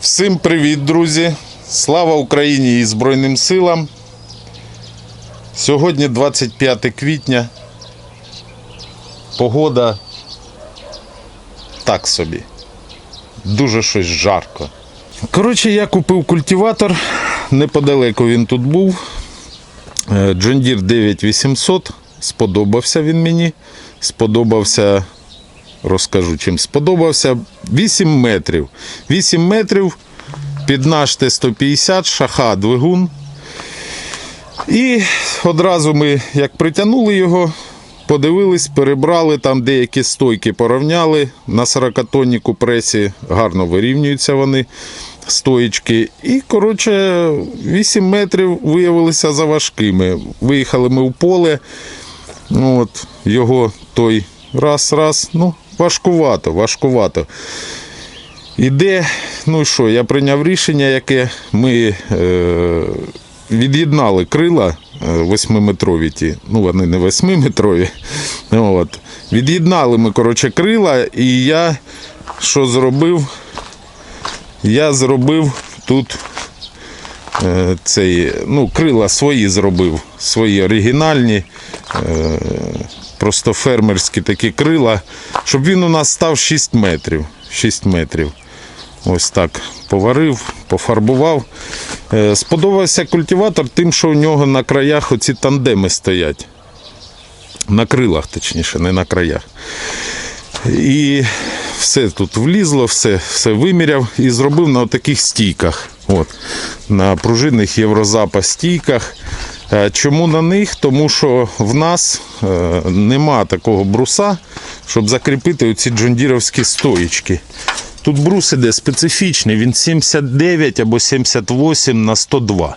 Всім привіт, друзі! Слава Україні і Збройним силам. Сьогодні 25 квітня. Погода так собі. Дуже щось жарко. Коротше, я купив культиватор. Неподалеку він тут був. John Deere 9800. Сподобався він мені. Сподобався розкажу, чим сподобався. 8 метрів. 8 метрів під наш Т-150, шаха, двигун. І одразу ми, як притягнули його, подивились, перебрали, там деякі стойки порівняли. На 40-тонній купресі гарно вирівнюються вони, стоїчки. І, коротше, 8 метрів виявилися заважкими. Виїхали ми в поле. Ну, От, його той раз, раз, ну, важкувато, важкувато. Іде, ну що, я прийняв рішення, яке ми е, від'єднали крила 8-метрові ті, ну вони не 8-метрові. От. Від'єднали ми, коротше, крила, і я що зробив? Я зробив тут е, цей, ну, крила свої зробив, свої оригінальні, е, просто фермерські такі крила, щоб він у нас став 6 метрів. 6 метрів. Ось так поварив, пофарбував. Е, Сподобався культиватор тим, що у нього на краях оці тандеми стоять. На крилах, точніше, не на краях. І все тут влізло, все, все виміряв і зробив на таких стійках. От, на пружинних єврозапас стійках. Е, Чому на них? Тому що в нас е, нема такого бруса, щоб закріпити оці джондіровські стоїчки. Тут брус іде специфічний, він 79 або 78 на 102.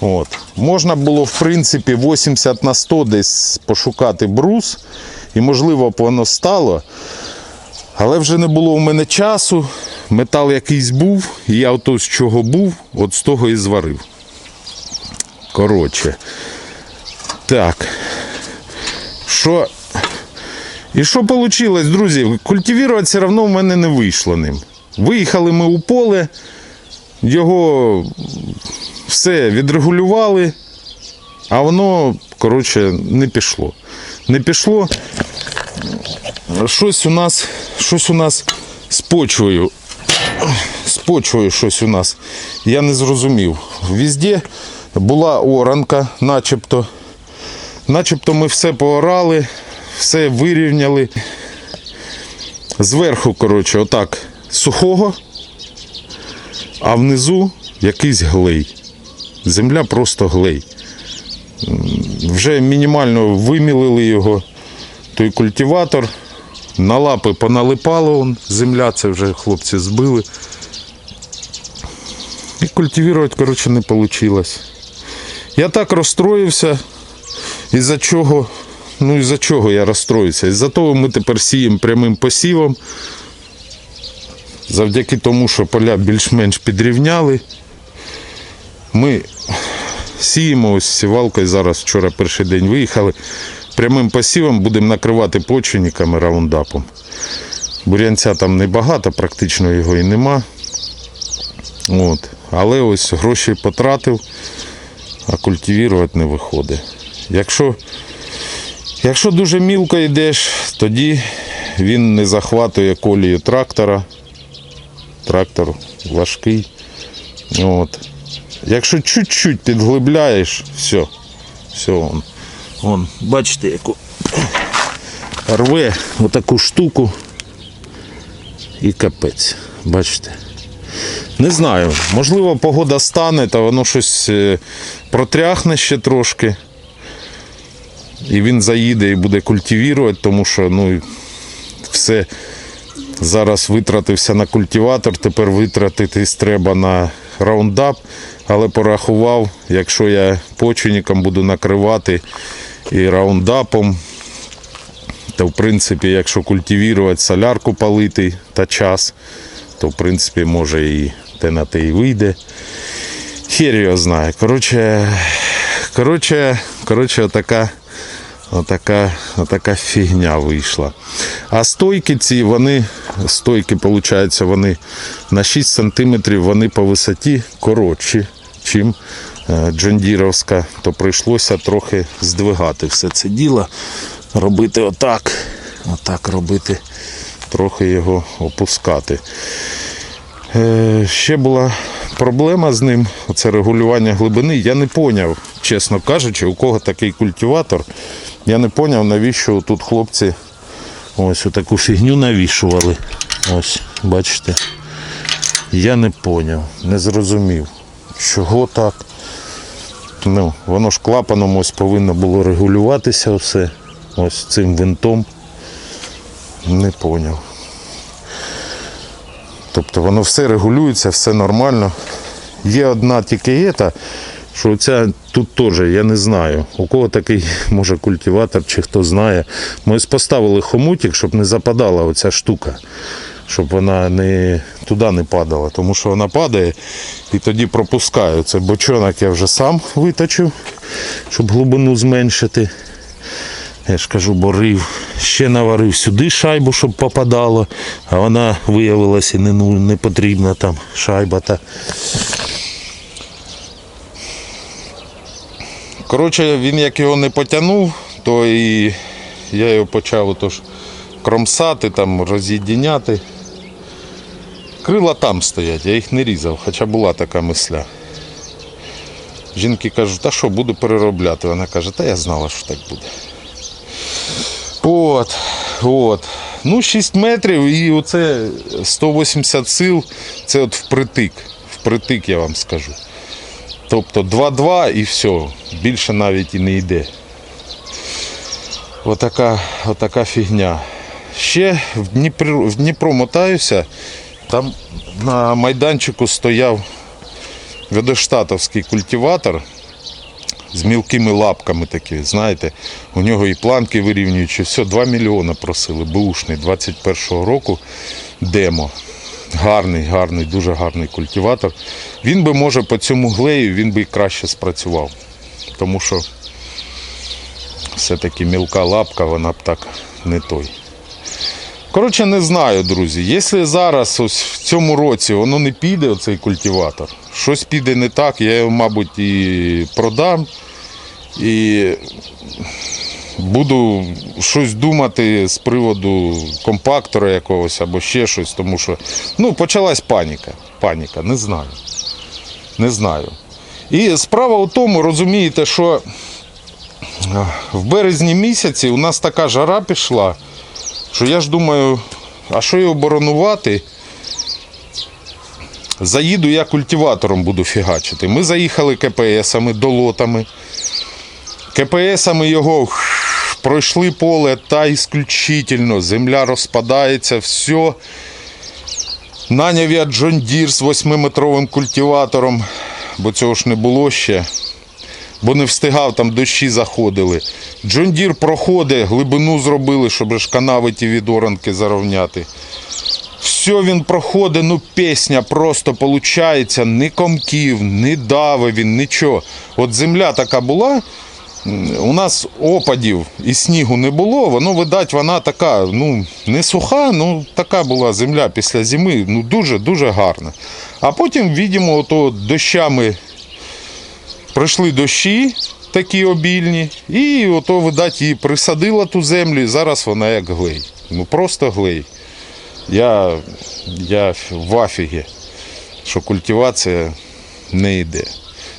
От. Можна було, в принципі, 80 на 100 десь пошукати брус, і можливо б воно стало. Але вже не було у мене часу. Метал якийсь був, і я ото з чого був, от з того і зварив. Коротше. Так. Що. І що вийшло, друзі? Культивувати все одно в мене не вийшло ним. Виїхали ми у поле, його все відрегулювали, а воно, коротше, не пішло. Не пішло. Щось у нас, щось у нас з почвою. З почвою щось у нас. Я не зрозумів. Везде була оранка, начебто. Начебто ми все поорали, все вирівняли. Зверху, коротше, отак сухого, а внизу якийсь глей. Земля просто глей. Вже мінімально вимілили його, той культиватор. На лапи поналипало, он, земля, це вже хлопці збили. І культивувати, коротше, не вийшло. Я так розстроївся, із-за чого, ну із-за чого я розстроївся? Із-за того ми тепер сіємо прямим посівом. Завдяки тому, що поля більш-менш підрівняли. Ми сіємо ось сівалкою. Зараз вчора перший день виїхали. Прямим посівом будемо накривати почвенниками раундапом. Бурянця там небагато, практично його і нема. От. Але ось гроші потратив, а культивувати не виходить. Якщо, якщо дуже мілко йдеш, тоді він не захватує колію трактора. Трактор важкий. От. Якщо чуть-чуть підглибляєш, все, все он. Вон, бачите, яку рве отаку штуку і капець. Бачите. Не знаю, можливо, погода стане, та воно щось е, протряхне ще трошки. І він заїде і буде культивувати, тому що ну, все зараз витратився на культиватор, тепер витратитись треба на раундап, але порахував, якщо я почвенником буду накривати і раундапом, то в принципі, якщо культивувати солярку палити та час, то в принципі може і те на те і вийде. Хер його знає. Коротше, коротше, коротше, така, Отака, отака фігня вийшла. А стойки ці, вони, стойки, виходить, вони на 6 см вони по висоті коротші, чим е, джондіровська, то прийшлося трохи здвигати все це діло, робити отак, отак робити, трохи його опускати. Е, Ще була проблема з ним, це регулювання глибини. Я не поняв, чесно кажучи, у кого такий культиватор. Я не поняв, навіщо тут хлопці ось таку фігню навішували. Ось, бачите. Я не поняв, не зрозумів, чого так. Ну, воно ж клапаном ось повинно було регулюватися все. Ось цим винтом. Не поняв. Тобто воно все регулюється, все нормально. Є одна тільки ета, що ця тут теж, я не знаю. У кого такий може культиватор чи хто знає. Ми поставили хомутик, щоб не западала оця штука. Щоб вона не туди не падала, тому що вона падає і тоді пропускаю. Це бочонок я вже сам виточив, щоб глибину зменшити. Я ж кажу, борив. Ще наварив сюди шайбу, щоб попадало, а вона виявилася не, ну, не потрібна там шайба та. Коротше, він як його не потягнув, то і я його почав отож кромсати, там, роз'єдіняти. Крила там стоять, я їх не різав, хоча була така мисля. Жінки кажуть, та що, буду переробляти. Вона каже, та я знала, що так буде. От, от. Ну, 6 метрів і оце 180 сил, це от впритик. Впритик, я вам скажу. Тобто 2-2 і все. Більше навіть і не йде. Отака, отака фігня. Ще в Дніпро, в Дніпро мотаюся. Там на майданчику стояв ведоштатовський культиватор з мілкими лапками такі, знаєте, у нього і планки вирівнюючі, все, 2 мільйони просили, бушний 21-го року демо. Гарний, гарний, дуже гарний культиватор. Він би, може, по цьому глею він би і краще спрацював. Тому що все-таки мілка лапка, вона б так не той. Коротше, не знаю, друзі. Якщо зараз ось в цьому році воно не піде, оцей культиватор, щось піде не так, я його, мабуть, і продам. І буду щось думати з приводу компактора якогось або ще щось, тому що ну, почалась паніка. Паніка, не знаю. Не знаю. І справа у тому, розумієте, що е, в березні місяці у нас така жара пішла, що я ж думаю, а що його боронувати? Заїду я культиватором буду фігачити. Ми заїхали КПСами, долотами. КПСами його пройшли поле та ісключительно. Земля розпадається, все. Наняв я Джон Дір з 8-метровим культиватором, бо цього ж не було ще. Бо не встигав, там дощі заходили. Джон Дір проходить, глибину зробили, щоб ж канави ті від оранки зарівняти. Все він проходить, ну пісня просто виходить, ні комків, ні дави він, нічого. От земля така була, у нас опадів і снігу не було, воно, видать, вона така, ну, не суха, ну така була земля після зими, ну дуже-дуже гарна. А потім, видимо, ото дощами прийшли дощі такі обільні, і ото, видать, її присадила ту землю, і зараз вона як глей. Ну просто глей. Я, я в афігі, що культивація не йде.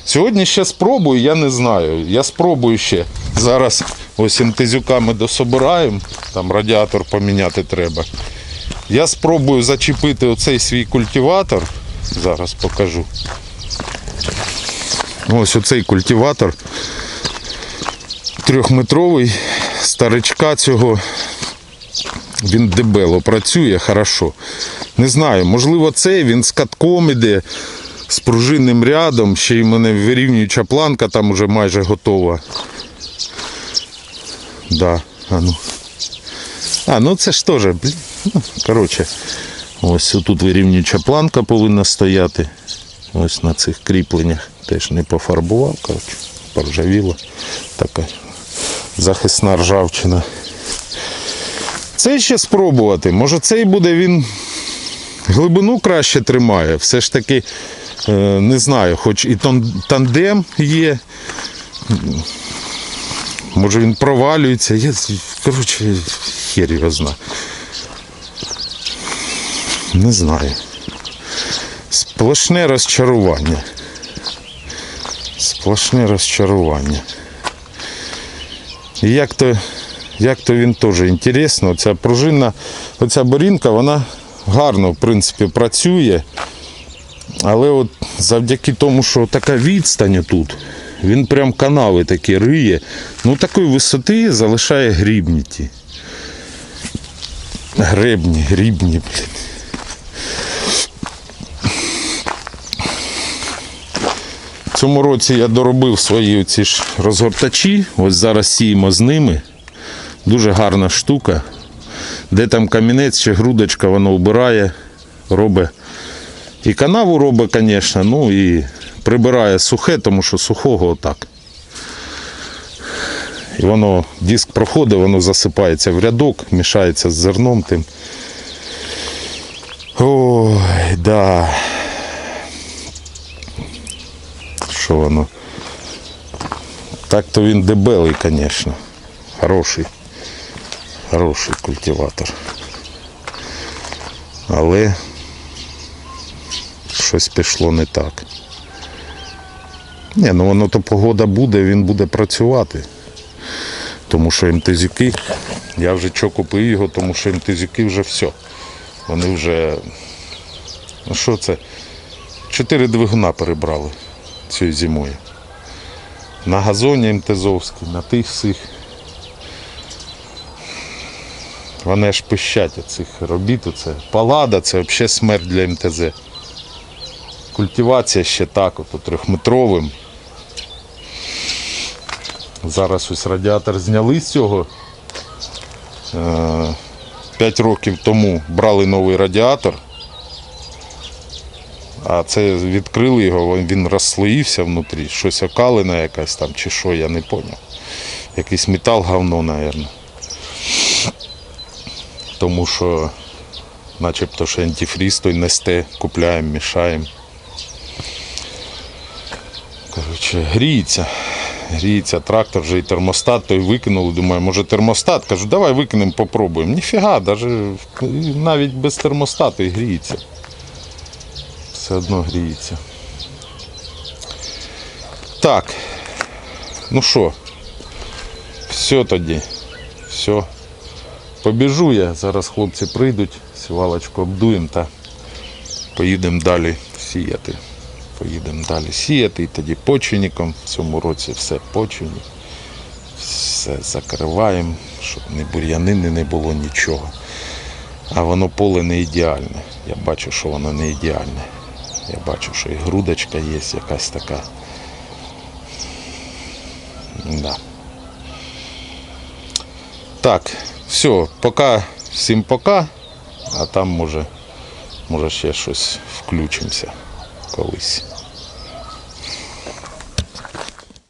Сьогодні ще спробую, я не знаю. Я спробую ще. Зараз ось інтезюками дособираємо, там радіатор поміняти треба. Я спробую зачепити оцей свій культиватор. Зараз покажу. Ось оцей культиватор трьохметровий старичка цього. Він дебело працює хорошо. Не знаю, можливо, цей він з катком іде, з пружинним рядом, ще й мене вирівнююча планка там уже майже готова. Да, а ну. А, ну це ж теж. Ну, коротше, ось тут вирівнююча планка повинна стояти. Ось на цих кріпленнях. Теж не пофарбував, коротше, поржавіло. Така Захисна ржавчина. Це ще спробувати. Може цей буде він глибину краще тримає. Все ж таки, е, не знаю, хоч і тандем є. Може він провалюється. Я, коротше, хер його зна. Не знаю. Сплошне розчарування. Сплошне розчарування. І як то, як то він теж інтересно. Ця пружинна, оця борінка, вона гарно, в принципі, працює. Але от завдяки тому, що така відстань тут, він прям канави такі риє. Ну такої висоти залишає грібні ті. Гребні, грібні, блін. В цьому році я доробив свої ці ж розгортачі. Ось зараз сіємо з ними. Дуже гарна штука. Де там камінець чи грудочка, воно вбирає, робить. І канаву робить, звісно, ну і прибирає сухе, тому що сухого отак. І воно, диск проходить, воно засипається в рядок, мішається з зерном тим. Ой, да. Що воно? Так-то він дебелий, звісно. Хороший. Хороший культиватор. Але щось пішло не так. Ні, ну воно то погода буде, він буде працювати. Тому що МТЗюки, я вже що купив його, тому що МТЗюки вже все. Вони вже. Ну що це? Чотири двигуна перебрали цією зимою. На газоні МТЗовський, на тих всіх. Вони аж пищать від цих робіт. Це палада, це взагалі смерть для МТЗ. Культивація ще так, от трьохметровим. Зараз ось радіатор зняли з цього. Е, П'ять років тому брали новий радіатор. А це відкрили його, він розслоївся внутрі. Щось окалина якась там чи що, я не зрозумів. Якийсь метал говно, мабуть. Тому що начебто що антифріз той несте, купляємо, мішаємо. Коротше, гріється. Гріється трактор, вже і термостат той викинули. Думаю, може термостат? Кажу, давай викинемо, попробуємо. Ніфіга, навіть без термостату і гріється. Все одно гріється. Так. Ну що, все тоді. Все. Побіжу я, зараз хлопці прийдуть, сівалочку обдуємо та поїдемо далі сіяти. Поїдемо далі сіяти і тоді почвенником. В цьому році все почвенник. Все закриваємо, щоб ні бур'янини не було нічого. А воно поле не ідеальне. Я бачу, що воно не ідеальне. Я бачу, що і грудочка є якась така. Да. Так, все, пока, всім пока, а там може, може ще щось включимося колись.